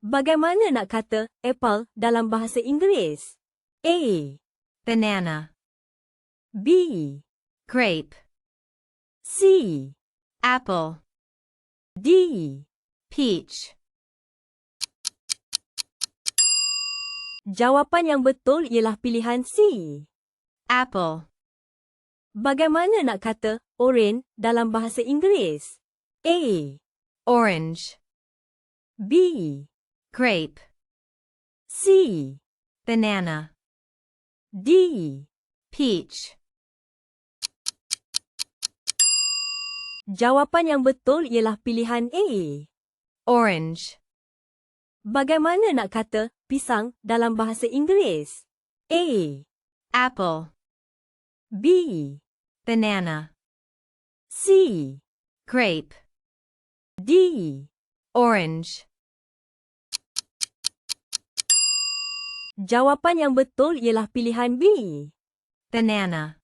Bagaimana nak kata apple dalam bahasa Inggeris? A. banana, B. grape, C. apple, D. peach. Jawapan yang betul ialah pilihan C. Apple, Bagaimana nak kata orange dalam bahasa Inggeris? A. orange, B. grape, C. banana, D. peach. Jawapan yang betul ialah pilihan A. Orange, Bagaimana nak kata pisang dalam bahasa Inggeris? A. apple, B. banana, C. grape, D. orange. Jawapan yang betul ialah pilihan B. Banana,